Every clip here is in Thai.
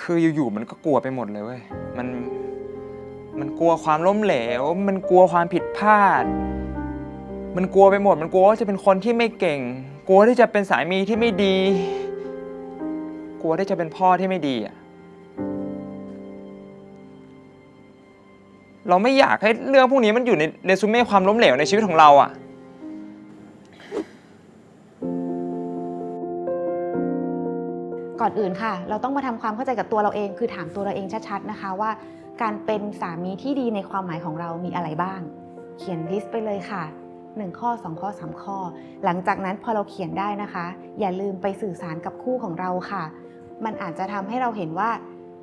คืออยู่ๆมันก็กลัวไปหมดเลยเว้ย มัน มันกลัวความล้มเหลว มันกลัวความผิดพลาด มันกลัวไปหมด มันกลัวว่าจะเป็นคนที่ไม่เก่ง กลัวที่จะเป็นสามีที่ไม่ดี กลัวที่จะเป็นพ่อที่ไม่ดีอะ เราไม่อยากให้เรื่องพวกนี้มันอยู่ในเรซูเม่ความล้มเหลวในชีวิตของเราอะ ก่อนอื่นค่ะ เราต้องมาทำความเข้าใจกับตัวเราเอง คือถามตัวเราเองชัดๆนะคะว่า การเป็นสามีที่ดีในความหมายของเรามีอะไรบ้าง เขียนลิสต์ไปเลยค่ะ 1 ข้อ 2 ข้อ 3 ข้อ หลังจากนั้นพอเราเขียนได้นะคะ อย่าลืมไปสื่อสารกับคู่ของเราค่ะ มันอาจจะทำให้เราเห็นว่า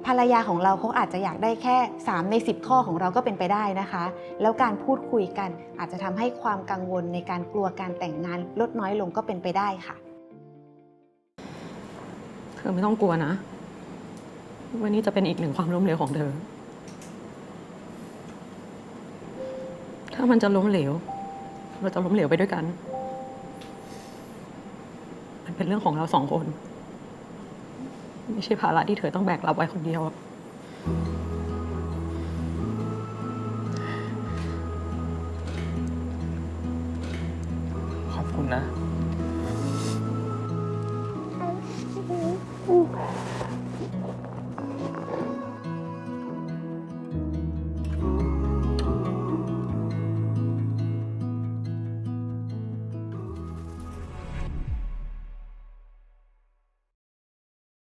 ภรรยาของเราเขาอาจจะอยากได้แค่ 3 ใน 10 ข้อของเราก็เป็นไปได้นะคะ แล้วการพูดคุยกันอาจจะทำให้ความกังวลในการกลัวการแต่งงานลดน้อยลงก็เป็นไปได้ค่ะ ธอไม่ต้องกลัวนะ วันนี้จะเป็นอีกหนึ่งความล้มเหลวของเธอ ถ้ามันจะล้มเหลว เราจะล้มเหลวไปด้วยกัน มันเป็นเรื่องของเราสองคน ไม่ใช่ภาระที่เธอต้องแบกรับไว้คนเดียว ขอบคุณนะ Ooh.